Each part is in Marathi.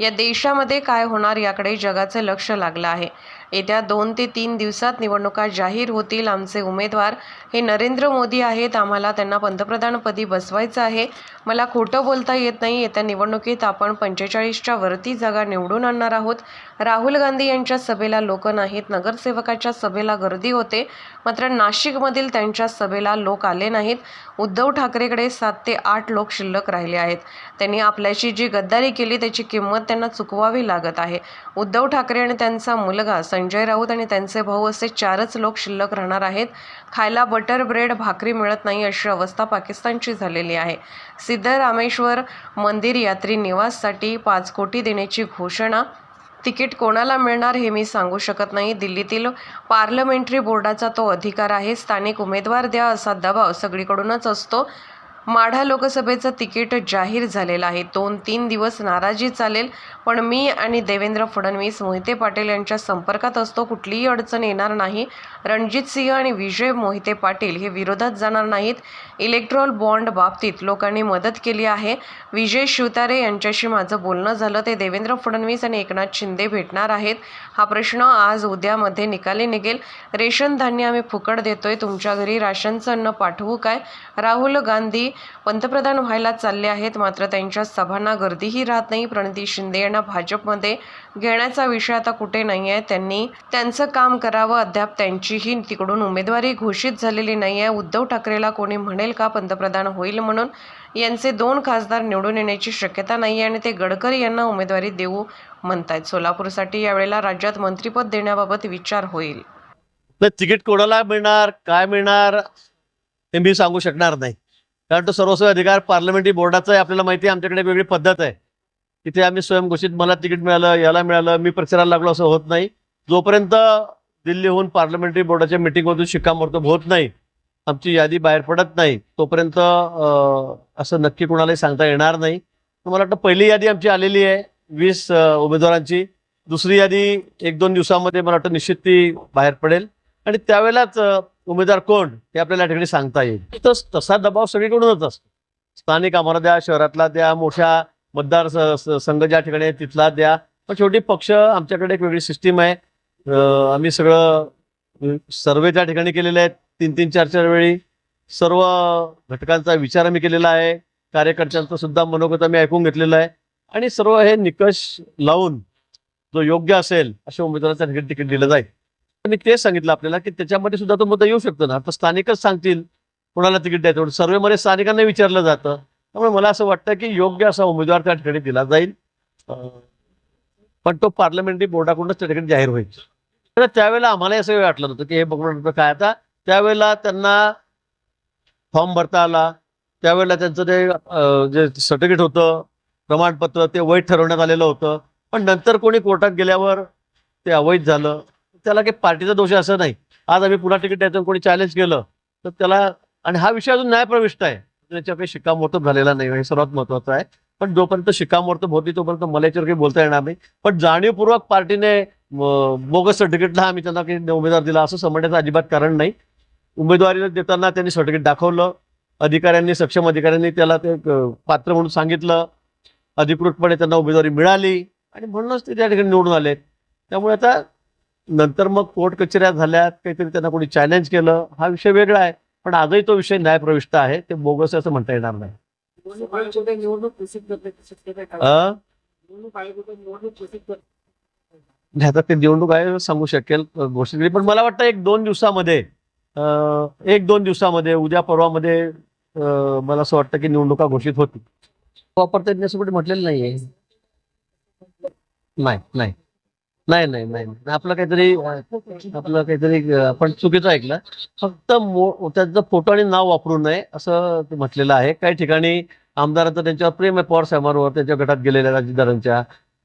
या देशामध्ये काय होणार याकडे जगाचं लक्ष लागलं आहे. येत्या दोन ते तीन दिवसात निवडणुका जाहीर होतील आमचे उमेदवार. हे नरेंद्र मोदी आहेत. आम्हाला त्यांना पंतप्रधानपदी बसवायचं आहे. मला खोटं बोलता येत नाही. येत्या निवडणुकीत आपण पंचेचाळीसच्या वरती जागा निवडून आणणार आहोत. राहुल गांधी यांच्या सभेला लोक नाहीत. नगरसेवकाच्या सभेला गर्दी होते. मात्र नाशिकमधील त्यांच्या सभेला लोक आले नाहीत. उद्धव ठाकरेकडे सात ते आठ लोक शिल्लक राहिले आहेत. त्यांनी आपल्याशी जी गद्दारी केली त्याची किंमत त्यांना चुकवावी लागत आहे. उद्धव ठाकरे आणि त्यांचा मुलगा संजय राऊत आणि त्यांचे भाऊ असे चारच लोक शिल्लक राहणार आहेत. खायला बटर ब्रेड भाकरी मिळत नाही अशी अवस्था पाकिस्तानची झालेली आहे. सिद्धरामेश्वर मंदिर यात्री निवाससाठी पाच कोटी देण्याची घोषणा. तिकीट कोणाला मिळणार हे मी सांगू शकत नाही. दिल्लीतील पार्लमेंटरी बोर्डाचा तो अधिकार आहे. स्थानिक उमेदवार द्या असा दबाव सगळीकडूनच असतो. माढा लोकसभेचं तिकीट जाहीर झालेलं आहे. दोन तीन दिवस नाराजी चालेल पण मी आणि देवेंद्र फडणवीस मोहिते पाटील यांच्या संपर्कात असतो कुठलीही अडचण येणार नाही. रणजित सिंह आणि विजय मोहिते पाटील हे विरोधात जाणार नाहीत. इलेक्ट्रॉल बॉन्ड बाबतीत लोकांनी मदत केली आहे. विजय शिवतारे यांच्याशी माझं बोलणं झालं ते देवेंद्र फडणवीस आणि एकनाथ शिंदे भेटणार आहेत. हा प्रश्न आज उद्यामध्ये निकाली निघेल. रेशन धान्य आम्ही फुकट देतोय तुमच्या घरी राशनचं अन्न पाठवू काय? राहुल गांधी पंतप्रधान व्हायला चालले आहेत. मात्र त्यांच्या सभांना गर्दीही राहत नाही. प्रणिती शिंदे यांना भाजपमध्ये घेण्याचा विषय आता कुठे नाही आहे त्यांनी त्यांचं काम करावं. अद्याप त्यांचीही तिकडून उमेदवारी घोषित झालेली नाही आहे उद्धव ठाकरेला कोणी म्हणेल का पंतप्रधान होईल म्हणून यांचे दोन खासदार निवडून येण्याची शक्यता नाही आहे आणि ते गडकरी यांना उमेदवारी देऊ म्हणतायत. सोलापूरसाठी यावेळेला राज्यात मंत्रिपद देण्याबाबत विचार होईल. तिकीट कोणाला मिळणार काय मिळणार ते मी सांगू शकणार नाही. कारण तो सर्वस्व अधिकार पार्लमेंटरी बोर्डाचा आहे. आपल्याला माहिती आहे आमच्याकडे वेगळी पद्धत आहे. तिथे आम्ही स्वयंघोषित मला तिकीट मिळालं याला मिळालं मी प्रचाराला लागलो असं होत नाही. जोपर्यंत दिल्लीहून पार्लमेंटरी बोर्डाच्या मिटिंगमधून शिक्कामोर्तब होत नाही आमची यादी बाहेर पडत नाही तोपर्यंत असं नक्की कुणालाही सांगता येणार नाही. मला वाटतं पहिली यादी आमची आलेली आहे वीस उमेदवारांची. दुसरी यादी एक दोन दिवसामध्ये मला वाटतं निश्चित ती बाहेर पडेल. आणि त्यावेळेलाच उमेदवार कोण हे आपल्याला या ठिकाणी सांगता येईल. तस तसा दबाव सगळीकडूनच असतो. स्थानिक आम्हाला द्या शहरातला द्या मोठ्या मतदार संघ ज्या ठिकाणी आहे तिथला द्या. पण शेवटी पक्ष आमच्याकडे एक वेगळी सिस्टीम आहे. आम्ही सगळं सर्वे त्या ठिकाणी केलेले आहेत तीन तीन चार चार वेळी सर्व घटकांचा विचार आम्ही केलेला आहे. कार्यकर्त्यांचं सुद्धा मनोगत आम्ही ऐकून घेतलेलं आहे. आणि सर्व हे निकष लावून जो योग्य असेल अशा उमेदवाराचा तिकीट दिलं जाईल. त्यांनी तेच सांगितलं आपल्याला की त्याच्यामध्ये सुद्धा तो मुद्दा येऊ शकतो ना. आता स्थानिकच सांगतील कोणाला तिकीट द्यायचं सर्वेमध्ये स्थानिकांना विचारलं जातं. त्यामुळे मला असं वाटतं की योग्य असा उमेदवार त्या ठिकाणी दिला जाईल. पण तो पार्लमेंटरी बोर्डाकडूनच त्या ठिकाणी जाहीर होईल. तर त्यावेळेला आम्हाला असं वाटलं होतं की हे बघून काय आता. त्यावेळेला त्यांना फॉर्म भरता आला. त्यावेळेला त्यांचं ते जे सर्टिफिकेट होतं प्रमाणपत्र ते वैध ठरवण्यात आलेलं होतं. पण नंतर कोणी कोर्टात गेल्यावर ते अवैध झालं. त्याला काही पार्टीचा दोष असं नाही. आज आम्ही पुन्हा तिकीट द्यायचं कोणी चॅलेंज केलं तर त्याला आणि हा विषय अजून न्यायप्रविष्ट आहे. त्याच्यावर काही शिक्कामोर्तब झालेला नाही हे सर्वात महत्वाचं आहे. पण जोपर्यंत शिक्कामोर्तब होती तोपर्यंत मला याच्यावर काही बोलता येणार नाही. पण जाणीवपूर्वक पार्टीने बोगस सर्टिफिकेटला आम्ही त्यांना काही उमेदवार दिला असं समजण्याचं अजिबात कारण नाही. उमेदवारी देताना त्यांनी सर्टिफिकेट दाखवलं. अधिकाऱ्यांनी सक्षम अधिकाऱ्यांनी त्याला ते पात्र म्हणून सांगितलं. अधिकृतपणे त्यांना उमेदवारी मिळाली. आणि म्हणूनच ते त्या ठिकाणी निवडून आले. त्यामुळे आता नंतर मग कोर्ट कचऱ्या झाल्यात काहीतरी त्यांना कोणी चॅलेंज केलं. हा विषय वेगळा आहे पण आजही तो विषय न्यायप्रविष्ट आहे. ते बोगस असं म्हणता येणार नाही. आता ते निवडणूक आयोग सांगू शकेल घोषित केली पण मला वाटतं एक दोन दिवसामध्ये एक दोन दिवसामध्ये उद्या परवामध्ये मला असं वाटतं की निवडणुका घोषित होती वापरता येत नाही म्हटलेलं नाहीये. नाही नाही. नाही नाही नाही. आपलं काहीतरी आपलं काहीतरी आपण चुकीचं ऐकलं. फक्त त्याचं त्यांचं फोटो आणि नाव वापरू नये असं म्हटलेलं आहे. काही ठिकाणी आमदारांचं त्यांच्यावर प्रेम आहे पवार साहेबांवर त्यांच्या गटात गेलेल्या राजदारांच्या.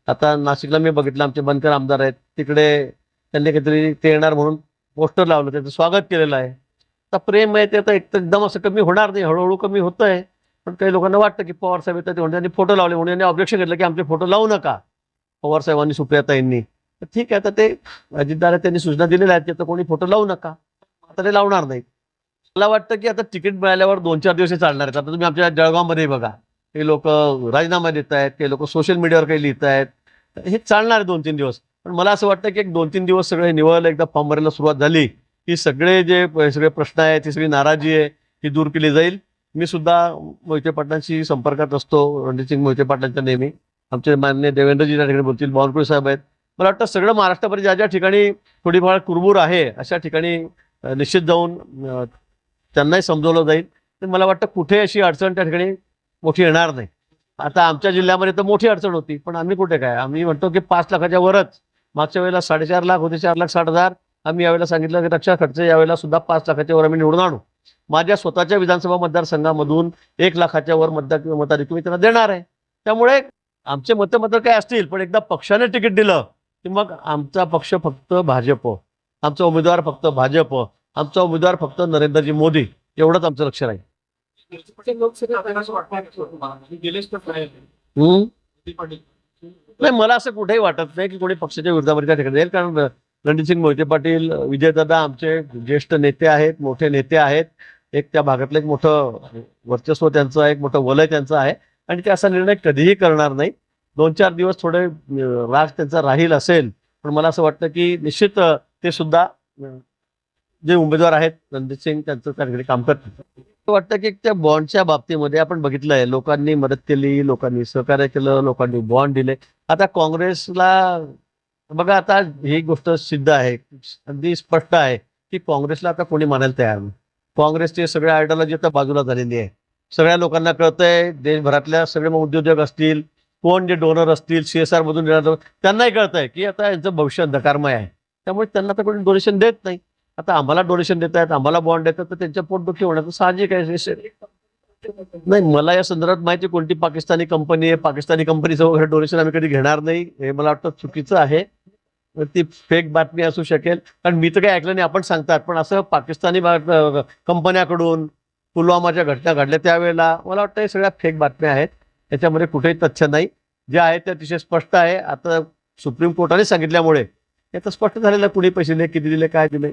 आता नाशिकला मी बघितलं आमचे बनकर आमदार आहेत. तिकडे त्यांनी काहीतरी ते येणार म्हणून पोस्टर लावलं त्याचं स्वागत केलेलं आहे. आता प्रेम आहे ते आता एक- एकदम असं कमी होणार नाही हळूहळू कमी होत आहे पण काही लोकांना वाटतं की पवार साहेब येतात म्हणून त्यांनी फोटो लावले म्हणून यांनी ऑब्जेक्शन घेतलं की आमचे फोटो लावू नका. पवार साहेबांनी सुप्रियाताईंनी. ठीक आहे आता ते अजितदार त्यांनी सूचना दिलेल्या आहेत की आता कोणी फोटो लावू नका. आता ते लावणार नाहीत. मला वाटतं की आता तिकीट मिळाल्यावर दोन चार दिवस हे चालणार आहेत. आता तुम्ही आमच्या जळगावमध्ये बघा हे लोक राजीनामा देत आहेत काही लोक सोशल मीडियावर काही लिहित आहेत. हे चालणार आहे दोन तीन दिवस. पण मला असं वाटतं की एक दोन तीन दिवस सगळे निवळ एकदा फॉर्म भरायला सुरुवात झाली की सगळे जे सगळे प्रश्न आहेत ती सगळी नाराजी आहे ती दूर केली जाईल. मी सुद्धा मोहिते पाटलांशी संपर्कात असतो. रणजितसिंग मोहिते पाटलांच्या नेहमी. आमचे मान्य देवेंद्रजी त्या ठिकाणी बोलतील. बावनकुळे साहेब आहेत. मला वाटतं सगळं महाराष्ट्राभर ज्या ज्या ठिकाणी थोडीफार कुरबूर आहे अशा ठिकाणी निश्चित जाऊन त्यांनाही समजवलं जाईल. तर मला वाटतं कुठे अशी अडचण त्या ठिकाणी मोठी येणार नाही. आता आमच्या जिल्ह्यामध्ये तर मोठी अडचण होती पण आम्ही कुठे काय? आम्ही म्हणतो की पाच लाखाच्या वरच. मागच्या वेळेला साडेचार लाख होते चार लाख साठ हजार. आम्ही यावेळेला सांगितलं की रक्षा खर्च यावेळेला सुद्धा पाच लाखाच्या वर आम्ही निवडून आणू. माझ्या स्वतःच्या विधानसभा मतदारसंघामधून एक लाखाच्या वर मतदार मताधिक मी त्यांना देणार आहे. त्यामुळे आमचे मतं मतं काय असतील पण एकदा पक्षाने तिकीट दिलं की मग आमचा पक्ष फक्त भाजप. आमचा उमेदवार फक्त भाजप. आमचा उमेदवार फक्त नरेंद्रजी मोदी. एवढंच आमचं लक्ष राहील. नाही मला असं कुठेही वाटत नाही की कोणी पक्षाच्या विरोधामध्ये त्या ठिकाणी जाईल. कारण रणजितसिंग मोहिते पाटील विजयदादा आमचे ज्येष्ठ नेते आहेत मोठे नेते आहेत. एक त्या भागातलं एक मोठं वर्चस्व त्यांचं एक मोठं वलय त्यांचं आहे. आणि ते असा निर्णय कधीही करणार नाही दोन चार दिवस थोडे राग त्यांचा राहील असेल पण मला असं वाटतं की निश्चित ते सुद्धा जे उमेदवार आहेत रणजित सिंग त्यांचं त्याकडे काम करतात वाटतं की त्या बॉन्डच्या बाबतीमध्ये आपण बघितलंय लोकांनी मदत केली लोकांनी सहकार्य केलं लोकांनी बॉन्ड दिले. आता काँग्रेसला बघा आता ही गोष्ट सिद्ध आहे अगदी स्पष्ट आहे की काँग्रेसला आता कोणी मानायला तयार नाही. काँग्रेसची सगळ्या आयडियॉलॉजी आता बाजूला झालेली आहे. सगळ्या लोकांना कळतंय देशभरातल्या सगळे मग उद्योजक असतील कोण जे डोनर असतील सी एस आरमधून येणार त्यांनाही कळतंय की आता यांचं भविष्य अंधकारमय आहे. त्यामुळे त्यांना तर कोणी डोनेशन देत नाही. आता आम्हाला डोनेशन देत आहेत आम्हाला बॉन्ड देतात तर त्यांच्या पोटदुखी होण्याचं साहजिक आहे नाही मला या संदर्भात माहिती कोणती पाकिस्तानी कंपनी आहे. पाकिस्तानी कंपनीचं वगैरे डोनेशन आम्ही कधी घेणार नाही. हे मला वाटतं चुकीचं आहे. ती फेक बातमी असू शकेल. कारण मी तर काही ऐकलं नाही आपण सांगतात. पण असं पाकिस्तानी कंपन्याकडून पुलवामाच्या घटना घडल्या त्यावेळेला मला वाटतं हे सगळ्या फेक बातम्या आहेत. याच्यामध्ये कुठेही तथ्य नाही. जे आहे ते अतिशय स्पष्ट आहे. आता सुप्रीम कोर्टाने सांगितल्यामुळे हे तर स्पष्ट झालेलं कुणी पैसे दिले किती दिले काय दिले?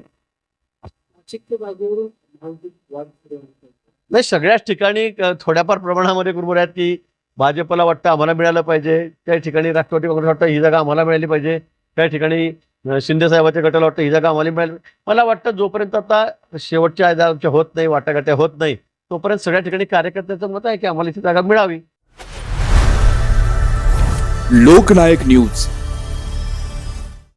नाही सगळ्याच ठिकाणी थोड्याफार प्रमाणामध्ये कुरबुर आहेत की भाजपला वाटतं आम्हाला मिळालं पाहिजे. काही ठिकाणी राष्ट्रवादी काँग्रेस वाटतं ही जागा आम्हाला मिळाली पाहिजे. काही ठिकाणी शिंदे साहेबाच्या गटाला वाटतं ही जागा आम्हाला मिळाली मला वाटतं जोपर्यंत आता शेवटच्या आमच्या होत नाही वाटाघाट्या होत नाही तोपर्यंत सगळ्या ठिकाणी कार्यकर्त्याचं मत आहे की आम्हाला इथे जागा मिळावी. लोकनायक न्यूज.